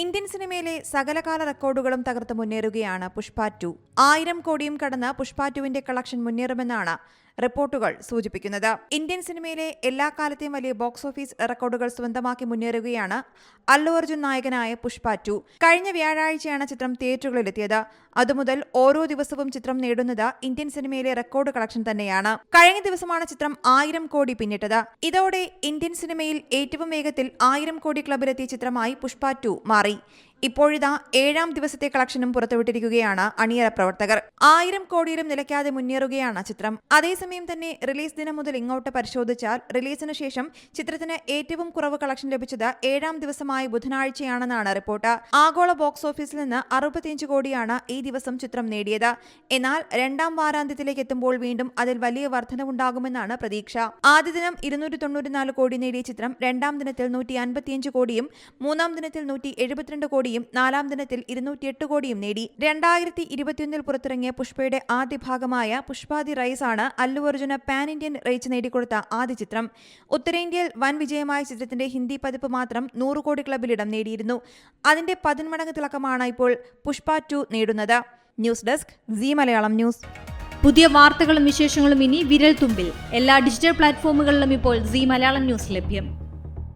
Indian സിനിമയിലെ സകലകാല റെക്കോർഡുകളും തകർത്ത് മുന്നേറുകയാണ് പുഷ്പ ടു. ആയിരം കോടിയും കടന്ന് പുഷ്പ ടുവിന്റെ കളക്ഷൻ മുന്നേറുമെന്നാണ് റിപ്പോർട്ടുകൾ സൂചിപ്പിക്കുന്നത്. ഇന്ത്യൻ സിനിമയിലെ എല്ലാ കാലത്തെയും വലിയ ബോക്സ് ഓഫീസ് റെക്കോർഡുകൾ സ്വന്തമാക്കി മുന്നേറുകയാണ് അല്ലു അർജുൻ നായകനായ പുഷ്പ ടു. കഴിഞ്ഞ വ്യാഴാഴ്ചയാണ് ചിത്രം തിയേറ്ററുകളിലെത്തിയത്. അതുമുതൽ ഓരോ ദിവസവും ചിത്രം നേടുന്നത് ഇന്ത്യൻ സിനിമയിലെ റെക്കോർഡ് കളക്ഷൻ തന്നെയാണ്. കഴിഞ്ഞ ദിവസമാണ് ചിത്രം ആയിരം കോടി പിന്നിട്ടത്. ഇതോടെ ഇന്ത്യൻ സിനിമയിൽ ഏറ്റവും വേഗത്തിൽ ആയിരം കോടി ക്ലബിലെത്തിയ ചിത്രമായി പുഷ്പ ടു മാറി. ഇപ്പോഴിതാ ഏഴാം ദിവസത്തെ കളക്ഷനും പുറത്തുവിട്ടിരിക്കുകയാണ് അണിയറ പ്രവർത്തകർ. ആയിരം കോടിയിലും നിലയ്ക്കാതെ മുന്നേറുകയാണ് ചിത്രം. അതേസമയം തന്നെ റിലീസ് ദിനം മുതൽ ഇങ്ങോട്ട് പരിശോധിച്ചാൽ റിലീസിന് ശേഷം ചിത്രത്തിന് ഏറ്റവും കുറവ് കളക്ഷൻ ലഭിച്ചത് ഏഴാം ദിവസമായ ബുധനാഴ്ചയാണെന്നാണ് റിപ്പോർട്ട്. ആഗോള ബോക്സ് ഓഫീസിൽ നിന്ന് അറുപത്തിയഞ്ച് കോടിയാണ് ഈ ദിവസം ചിത്രം നേടിയത്. എന്നാൽ രണ്ടാം വാരാന്ത്യത്തിലേക്ക് എത്തുമ്പോൾ വീണ്ടും അതിൽ വലിയ വർധനവുണ്ടാകുമെന്നാണ് പ്രതീക്ഷ. ആദ്യ ദിനം ഇരുന്നൂറ്റി തൊണ്ണൂറ്റിനാല് കോടി നേടിയ ചിത്രം രണ്ടാം ദിനത്തിൽ നൂറ്റി അൻപത്തിയഞ്ച് കോടിയും മൂന്നാം ദിനത്തിൽ നൂറ്റി എഴുപത്തിരണ്ട് കോടിയും നാലാം ദിനത്തിൽ ഇരുന്നൂറ്റിയെട്ട് കോടിയും നേടി. രണ്ടായിരത്തി ഇരുപത്തിയൊന്നിൽ പുറത്തിറങ്ങിയ പുഷ്പയുടെ ആദ്യ ഭാഗമായ പുഷ്പാദി റൈസ് ആണ് Allu Arjun pan Indian reach നേടിക്കൊടുത്ത ആദ്യ ചിത്രം. ഉത്തരേന്ത്യയിൽ വൻ വിജയമായ ചിത്രത്തിന്റെ ഹിന്ദി പതിപ്പ് മാത്രം നൂറ് കോടി ക്ലബിൽ ഇടം നേടിയിരുന്നു. അതിന്റെ പതിന്മടങ്ങ് തിളക്കമാണ് ഇപ്പോൾ പുഷ്പ ടു നേടുന്നത്. News desk C Malayalam news. പുതിയ വാർത്തകളും വിശേഷങ്ങളും ഇനി വിരൽ തുമ്പിൽ. എല്ലാ ഡിജിറ്റൽ പ്ലാറ്റ്ഫോമുകളിലും ഇപ്പോൾ സി മലയാളം ന്യൂസ് ലഭ്യം.